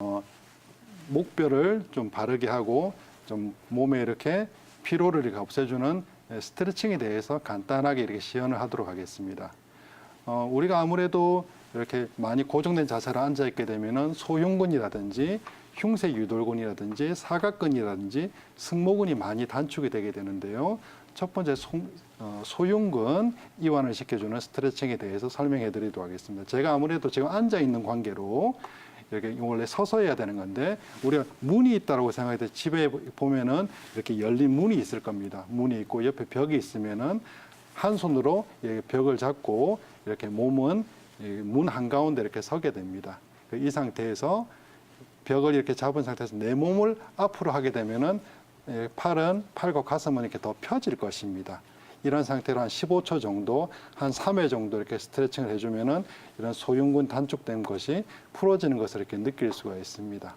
어, 목뼈를 좀 바르게 하고 좀 몸에 이렇게 피로를 이렇게 없애주는 스트레칭에 대해서 간단하게 이렇게 시연을 하도록 하겠습니다. 어, 우리가 아무래도 이렇게 많이 고정된 자세로 앉아 있게 되면은 소흉근이라든지 흉쇄 유돌근이라든지 사각근이라든지 승모근이 많이 단축이 되게 되는데요. 첫 번째 소, 어, 소흉근 이완을 시켜주는 스트레칭에 대해서 설명해 드리도록 하겠습니다. 제가 아무래도 지금 앉아 있는 관계로 이렇게 원래 서서 해야 되는 건데 우리가 문이 있다라고 생각할 때 집에 보면은 이렇게 열린 문이 있을 겁니다. 문이 있고 옆에 벽이 있으면은 한 손으로 이 벽을 잡고 이렇게 몸은 문 한가운데 이렇게 서게 됩니다. 그이 상태에서 벽을 이렇게 잡은 상태에서 내 몸을 앞으로 하게 되면은 예, 팔은 팔과 가슴은 이렇게 더 펴질 것입니다. 이런 상태로 한 15초 정도, 한 3회 정도 이렇게 스트레칭을 해주면은 이런 소흉근 단축된 것이 풀어지는 것을 이렇게 느낄 수가 있습니다.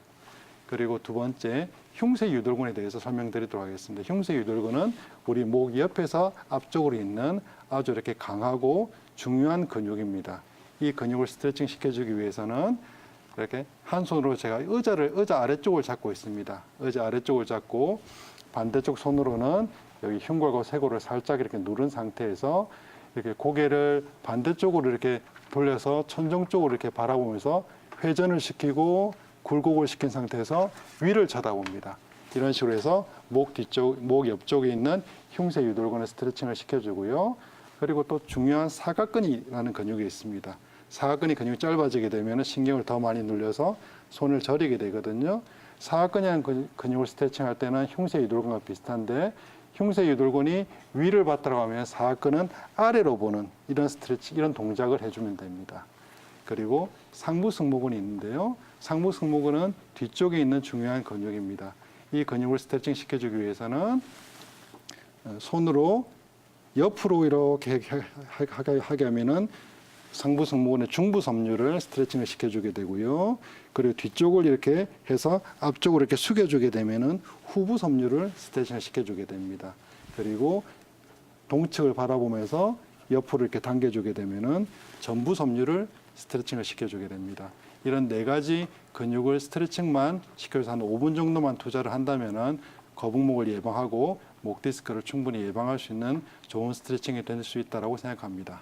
그리고 두 번째 흉쇄 유돌근에 대해서 설명드리도록 하겠습니다. 흉쇄 유돌근은 우리 목 옆에서 앞쪽으로 있는 아주 이렇게 강하고 중요한 근육입니다. 이 근육을 스트레칭 시켜주기 위해서는 이렇게 한 손으로 제가 의자를 의자 아래쪽을 잡고 있습니다. 의자 아래쪽을 잡고 반대쪽 손으로는 여기 흉곽과 쇄골을 살짝 이렇게 누른 상태에서 이렇게 고개를 반대쪽으로 이렇게 돌려서 천정 쪽으로 이렇게 바라보면서 회전을 시키고 굴곡을 시킨 상태에서 위를 쳐다봅니다. 이런 식으로 해서 목 뒤쪽, 목 옆쪽에 있는 흉쇄 유돌근의 스트레칭을 시켜주고요. 그리고 또 중요한 사각근이라는 근육이 있습니다. 사각근이 근육이 짧아지게 되면 신경을 더 많이 눌려서 손을 저리게 되거든요. 사각근이라는 근- 근육을 스트레칭할 때는 흉쇄 유돌근과 비슷한데 흉쇄 유돌근이 위를 받들어 가면 사각근은 아래로 보는 이런 스트레칭, 이런 동작을 해주면 됩니다. 그리고 상부 승모근이 있는데요. 상부 승모근은 뒤쪽에 있는 중요한 근육입니다. 이 근육을 스트레칭 시켜주기 위해서는 어, 손으로 옆으로 이렇게 하게 하면은 상부 승모근의 중부 섬유를 스트레칭을 시켜주게 되고요. 그리고 뒤쪽을 이렇게 해서 앞쪽으로 이렇게 숙여주게 되면은 후부 섬유를 스트레칭을 시켜주게 됩니다. 그리고 동측을 바라보면서 옆으로 이렇게 당겨주게 되면은 전부 섬유를 스트레칭을 시켜주게 됩니다. 이런 네 가지 근육을 스트레칭만 시켜서 한 5분 정도만 투자를 한다면은 거북목을 예방하고 목 디스크를 충분히 예방할 수 있는 좋은 스트레칭이 될 수 있다라고 생각합니다.